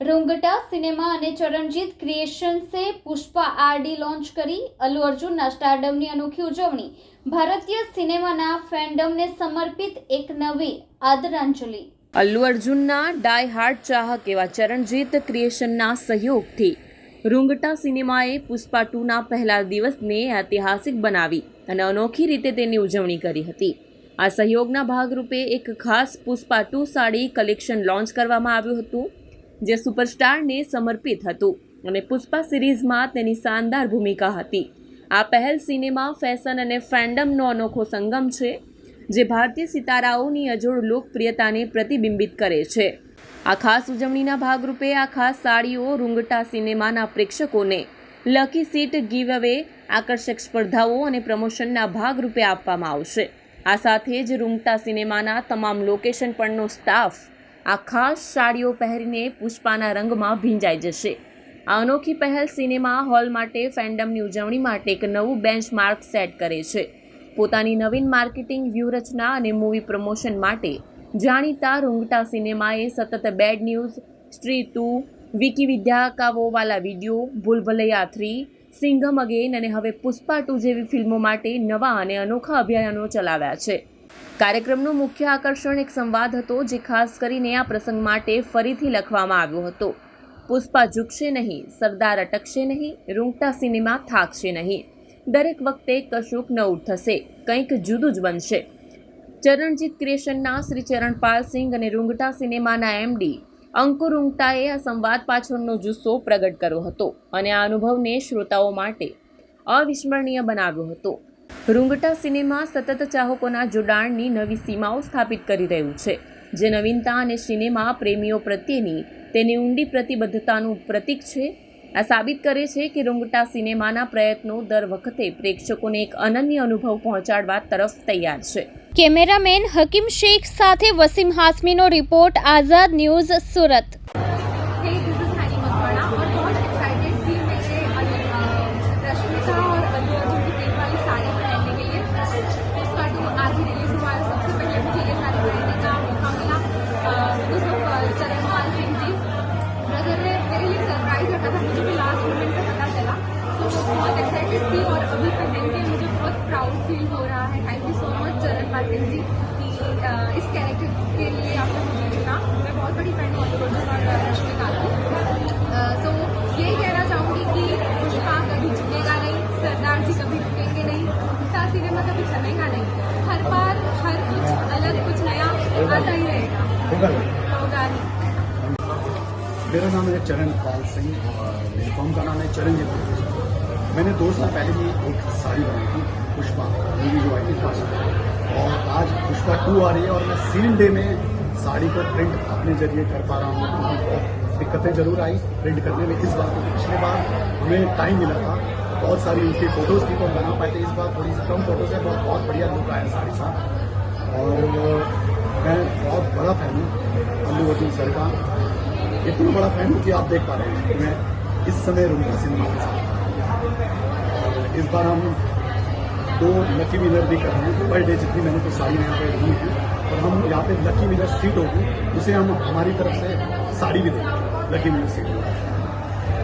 Rungta cinema અને ચરણજીત ક્રિએશન્સે પુષ્પા આરડી લોન્ચ કરી. અલ્લુ અર્જુનના સ્ટારડમની અનોખી ઉજવણી. ભારતીય સિનેમાના ફેન્ડમને સમર્પિત એક નવી આદરાંજલિ. અલ્લુ અર્જુનના ડાય હાર્ડ ચાહક એવા ચરણજીત ક્રિએશનના સહયોગથી રૂંગટા સિનેમાએ પુષ્પા ટુના પહેલા દિવસને ઐતિહાસિક બનાવી અને અનોખી રીતે તેની ઉજવણી કરી હતી. આ સહયોગના ભાગરૂપે એક ખાસ Pushpa two sari collection launch કરવામાં આવ્યું હતું. જે સુપરસ્ટારને સમર્પિત હતું અને પુષ્પા સિરીઝમાં તેની શાનદાર ભૂમિકા હતી. આ પહેલ સિનેમા, ફેશન અને ફેન્ડમનો અનોખો સંગમ છે, જે ભારતીય સિતારાઓની અજોડ લોકપ્રિયતાને પ્રતિબિંબિત કરે છે. આ ખાસ ઉજવણીના ભાગરૂપે આ ખાસ સાડીઓ રૂંગટા સિનેમાના પ્રેક્ષકોને લકી સીટ ગીવ અવે આકર્ષક સ્પર્ધાઓ અને પ્રમોશનના ભાગરૂપે આપવામાં આવશે. આ સાથે જ રૂંગટા સિનેમાના તમામ લોકેશન પરનો સ્ટાફ આ ખાસ સાડીઓ પહેરીને પુષ્પાના રંગમાં ભીંજાઈ જશે. આ અનોખી પહેલ સિનેમા હોલ માટે, ફેન્ડમની ઉજવણી માટે એક નવું બેન્ચમાર્ક સેટ કરે છે. પોતાની નવીન માર્કેટિંગ વ્યૂહરચના અને મૂવી પ્રમોશન માટે જાણીતા રૂંગટા સિનેમાએ સતત bad news Stree two Vicky Vidya કાવોવાલા video Bhool Bhulaiyaa three, Singham again અને હવે પુષ્પા ટુ જેવી ફિલ્મો માટે નવા અને અનોખા અભિયાનો ચલાવ્યા છે. કાર્યક્રમનું મુખ્ય આકર્ષણ એક સંવાદ હતો જે ખાસ કરીને આ પ્રસંગ માટે ફરીથી લખવામાં આવ્યો હતો. પુષ્પા ઝૂકશે નહીં, સરદાર અટકશે નહીં, રૂંગટા સિનેમા થાકશે નહીં. દરેક વખતે કશુંક નવું થશે, કંઈક જુદું જ બનશે. ચરણજીત ક્રિએશનના શ્રી ચરણપાલ સિંઘ અને રૂંગટા સિનેમાના એમડી અંકુર રૂંગટાએ આ સંવાદ પાછળનો જુસ્સો પ્રગટ કર્યો હતો અને આ અનુભવને શ્રોતાઓ માટે અવિસ્મરણીય બનાવ્યો હતો. રૂંગટા સિનેમા સતત ચાહકોના જોડાણની નવી સીમાઓ સ્થાપિત કરી રહ્યું છે. જે નવીનતા અને સિનેમા પ્રેમીઓ પ્રત્યેની તેની ઊંડી પ્રતિબદ્ધતાનું પ્રતીક છે. આ સાબિત કરે છે કે રૂંગટા સિનેમાના પ્રયત્નો દર વખતે પ્રેક્ષકોને એક અનન્ય અનુભવ પહોંચાડવા તરફ તૈયાર છે. કેમેરામેન હકીમ શેખ સાથે વસીમ હાસમીનો રિપોર્ટ, આઝાદ ન્યૂઝ સુરત. सिंह जी कि इस कैरेक्टर के लिए आपने मुझे चुना मैं बहुत बड़ी फ़ैन हूँ अर्जुन और रश्मिका की सो यही कहना चाहूँगी कि पुष्पा कभी झुकेगा नहीं सरदार जी कभी रुकेंगे नहीं उनका सिनेमा कभी थमेगा नहीं। हर बार हर कुछ अलग कुछ नया आता ही रहेगा। होगा मेरा नाम है चरण पाल सिंह और मेरे फॉर्म का नाम है चरणजीत मैंने दो साल पहले ही एक साड़ी बनाई थी, पुष्पा मूवी जो आई थी और आज पुष्पा टू आ रही है और मैं सेम डे में साड़ी को प्रिंट अपने ज़रिए कर पा रहा हूँ। बहुत दिक्कतें ज़रूर आई प्रिंट करने में। इस बार क्योंकि पिछले बार हमें टाइम मिला था। बहुत सारी उनकी फ़ोटोज़ थी तो बना पाए थे इस बार। थोड़ी सी कम फ़ोटोज़ है बहुत बहुत बढ़िया लुक आया साड़ी साथ और मैं बहुत बड़ा फ़ैन हूँ अल्लू अर्जुन सर का। इतना बड़ा फ़ैन हूँ कि आप देख पा रहे हैं मैं इस समय रूम का सिनेमा के साथ इस बार हम दो लकी विनर भी कर रहे हैं। पर डे जितनी मैंने तो साड़ी यहाँ पे दी है, और हम यहाँ पे लकी विनर सीट होगी, उसे हम हमारी तरफ़ से साड़ी भी देंगे लकी विनर सीट